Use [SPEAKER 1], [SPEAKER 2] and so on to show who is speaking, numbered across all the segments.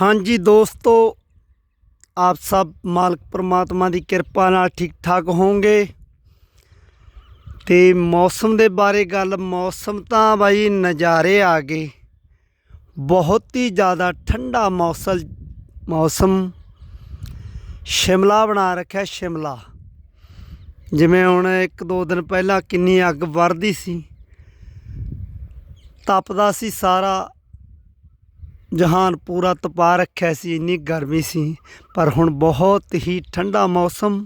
[SPEAKER 1] ਹਾਂਜੀ ਦੋਸਤੋ, ਆਪ ਸਭ ਮਾਲਕ ਪ੍ਰਮਾਤਮਾ ਦੀ ਕਿਰਪਾ ਨਾਲ ਠੀਕ ਠਾਕ ਹੋਵੋਗੇ। ਤੇ ਮੌਸਮ ਦੇ ਬਾਰੇ ਗੱਲ, ਮੌਸਮ ਤਾਂ ਬਾਈ ਨਜ਼ਾਰੇ ਆ ਗਏ। ਬਹੁਤ ਹੀ ਜ਼ਿਆਦਾ ਠੰਡਾ ਮੌਸਮ ਮੌਸਮ ਸ਼ਿਮਲਾ ਬਣਾ ਰੱਖਿਆ, ਸ਼ਿਮਲਾ। ਜਿਵੇਂ ਹੁਣ ਇੱਕ ਦੋ ਦਿਨ ਪਹਿਲਾਂ ਕਿੰਨੀ ਅੱਗ ਵਰਦੀ ਸੀ, ਤਪਦਾ ਸੀ ਸਾਰਾ ਜਹਾਨ ਪੂਰਾ ਤਪਾ ਰੱਖਿਆ ਸੀ, ਇੰਨੀ ਗਰਮੀ ਸੀ, ਪਰ ਹੁਣ ਬਹੁਤ ਹੀ ਠੰਡਾ ਮੌਸਮ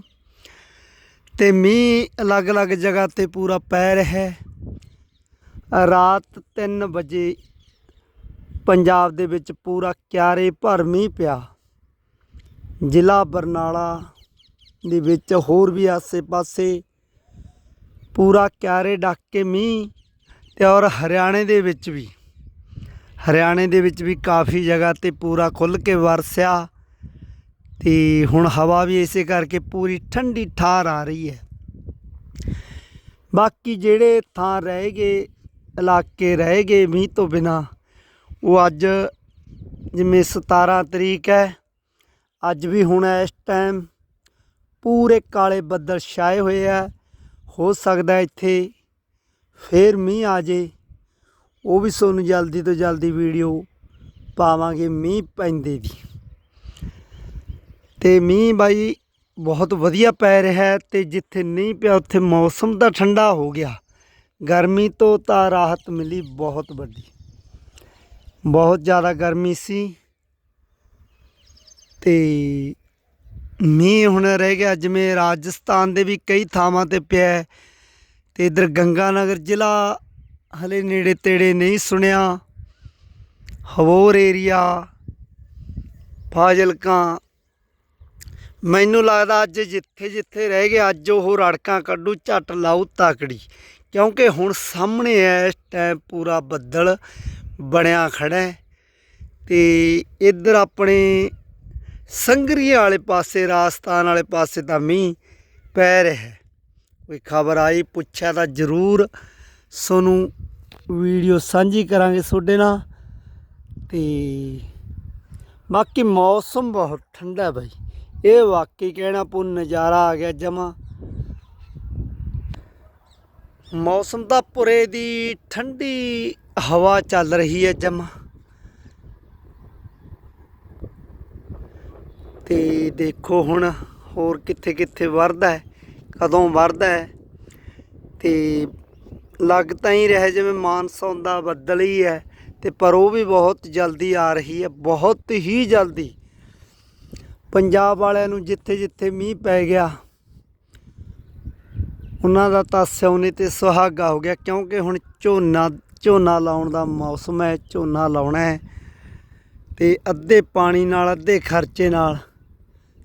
[SPEAKER 1] ਤੇ ਮੀਂਹ ਅਲੱਗ-ਅਲੱਗ ਜਗ੍ਹਾ ਤੇ ਪੂਰਾ ਪੈ ਰਿਹਾ ਹੈ। ਰਾਤ 3 ਵਜੇ ਪੰਜਾਬ ਦੇ ਵਿੱਚ ਪੂਰਾ ਕਿਆਰੇ ਭਰ ਮੀਂਹ ਪਿਆ। ਜ਼ਿਲ੍ਹਾ ਬਰਨਾਲਾ ਦੇ ਵਿੱਚ ਹੋਰ ਵੀ ਆਸੇ-ਪਾਸੇ ਪੂਰਾ ਕਿਆਰੇ ਡੱਕ ਕੇ ਮੀਂਹ ਤੇ ਔਰ ਹਰਿਆਣੇ ਦੇ ਵਿੱਚ ਵੀ। ਹਰਿਆਣੇ ਦੇ ਵਿੱਚ ਵੀ ਕਾਫੀ ਜਗ੍ਹਾ ਤੇ ਪੂਰਾ ਖੁੱਲ ਕੇ ਵਰਸਿਆ ਤੇ ਹੁਣ ਹਵਾ ਵੀ ਇਸੇ ਕਰਕੇ ਪੂਰੀ ਠੰਡੀ ਠਾਰ ਆ ਰਹੀ ਹੈ। ਬਾਕੀ ਜਿਹੜੇ ਥਾਂ ਰਹਿ ਗਏ, ਇਲਾਕੇ ਰਹਿ ਗਏ ਮੀਂਹ ਤੋਂ ਬਿਨਾ, ਉਹ ਅੱਜ ਜਿਵੇਂ 17 ਤਰੀਕ ਹੈ, ਅੱਜ ਵੀ ਹੁਣ ਇਸ ਟਾਈਮ ਪੂਰੇ ਕਾਲੇ ਬੱਦਲ ਛਾਏ ਹੋਏ ਆ। ਹੋ ਸਕਦਾ ਇੱਥੇ ਫੇਰ ਮੀਂਹ ਆ ਜੇ। ਉਹ ਵੀ ਤੁਹਾਨੂੰ ਜਲਦੀ ਤੋਂ ਜਲਦੀ ਵੀਡੀਓ ਪਾਵਾਂਗੇ, ਮੀਂਹ ਪੈਂਦੇ ਦੀ। ਤੇ ਮੀਂਹ ਬਾਈ ਬਹੁਤ ਵਧੀਆ ਪੈ ਰਿਹਾ ਹੈ ਤੇ ਜਿੱਥੇ ਨਹੀਂ ਪਿਆ, ਉੱਥੇ ਮੌਸਮ ਤਾਂ ਠੰਡਾ ਹੋ ਗਿਆ। ਗਰਮੀ ਤੋਂ ਤਾਂ ਰਾਹਤ ਮਿਲੀ ਬਹੁਤ ਵੱਡੀ। ਬਹੁਤ ਜ਼ਿਆਦਾ ਗਰਮੀ ਸੀ। ਤੇ ਮੀਂਹ ਹੁਣ ਰਹਿ ਗਿਆ, ਜਿਵੇਂ ਰਾਜਸਥਾਨ ਦੇ ਵੀ ਕਈ ਥਾਵਾਂ ਤੇ ਪਿਆ ਹੈ। ਤੇ ਇਧਰ ਗੰਗਾਨਗਰ ਜ਼ਿਲ੍ਹਾ ਹਲੇ ਨੇੜੇ ਤੇੜੇ ਨਹੀਂ ਸੁਣਿਆ। ਹਵੋਰ ਏਰੀਆ। ਫਾਜ਼ਿਲਕਾ। ਮੈਨੂੰ ਲੱਗਦਾ ਅੱਜ ਜਿੱਥੇ ਜਿੱਥੇ ਰਹਿ ਗਏ ਅੱਜ ਉਹ ਰੜਕਾਂ ਕੱਢੂ, ਝੱਟ ਲਾਉ ਤਾਕੜੀ। ਕਿਉਂਕਿ ਹੁਣ ਸਾਹਮਣੇ ਐ, ਇਸ ਟਾਈਮ ਪੂਰਾ ਬੱਦਲ ਬਣਿਆ ਖੜਾ ਹੈ ਤੇ ਇੱਧਰ ਆਪਣੇ ਸੰਗਰੀਏ ਵਾਲੇ ਪਾਸੇ, ਰਾਜਸਥਾਨ ਵਾਲੇ ਪਾਸੇ ਤਾਂ ਮੀਂਹ ਪੈ ਰਿਹਾ ਕੋਈ ਖਬਰ ਆਈ, ਪੁੱਛਿਆ ਤਾਂ ਜ਼ਰੂਰ। ਸੋਨੂੰ ਵੀਡੀਓ ਸਾਂਝੀ ਕਰਾਂਗੇ ਤੁਹਾਡੇ ਨਾਲ। ਤੇ ਬਾਕੀ ਮੌਸਮ ਬਹੁਤ ਠੰਡਾ ਬਾਈ। ਇਹ ਵਾਕਈ ਕਹਿਣਾ ਪੂ ਨਜ਼ਾਰਾ ਆ ਗਿਆ ਜਮਾ। ਮੌਸਮ ਦਾ ਪੁਰੇ ਦੀ ਠੰਡੀ ਹਵਾ ਚੱਲ ਰਹੀ ਹੈ ਜਮਾ। ਤੇ ਦੇਖੋ ਹੁਣ ਹੋਰ ਕਿੱਥੇ ਕਿੱਥੇ ਵਰਦਾ ਹੈ, ਕਦੋਂ ਵਰਦਾ ਹੈ। ਤੇ ਲੱਗ ਤਾਂ ਹੀ ਰਿਹਾ ਜਿਵੇਂ ਮਾਨਸੂਨ ਦਾ ਬੱਦਲ ਹੀ ਹੈ ਤੇ ਪਰ ਉਹ ਵੀ ਬਹੁਤ ਜਲਦੀ ਆ ਰਹੀ ਹੈ, ਬਹੁਤ ਹੀ ਜਲਦੀ। ਪੰਜਾਬ ਵਾਲਿਆਂ ਨੂੰ ਜਿੱਥੇ ਜਿੱਥੇ ਮੀਂਹ ਪੈ ਗਿਆ, ਉਹਨਾਂ ਦਾ ਤਾਂ ਸਿਉਨੇ ਤੇ ਸੁਹਾਗਾ ਹੋ ਗਿਆ ਕਿਉਂਕਿ ਹੁਣ ਝੋਨਾ ਝੋਨਾ ਲਾਉਣ ਦਾ ਮੌਸਮ ਹੈ, ਝੋਨਾ ਲਾਉਣਾ ਹੈ ਤੇ ਅੱਧੇ ਪਾਣੀ ਨਾਲ, ਅੱਧੇ ਖਰਚੇ ਨਾਲ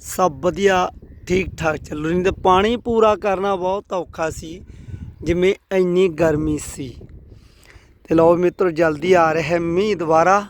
[SPEAKER 1] ਸਭ ਵਧੀਆ ਠੀਕ ਠਾਕ ਚੱਲ ਰਹੀ। ਨਹੀਂ ਤੇ ਪਾਣੀ ਪੂਰਾ ਕਰਨਾ ਬਹੁਤ ਔਖਾ ਸੀ। ਜਿਵੇਂ ਇੰਨੀ ਗਰਮੀ ਸੀ। ਤੇ ਲਓ ਮਿੱਤਰੋ ਜਲਦੀ ਆ ਰਿਹਾ ਮੀਂਹ ਦੁਬਾਰਾ।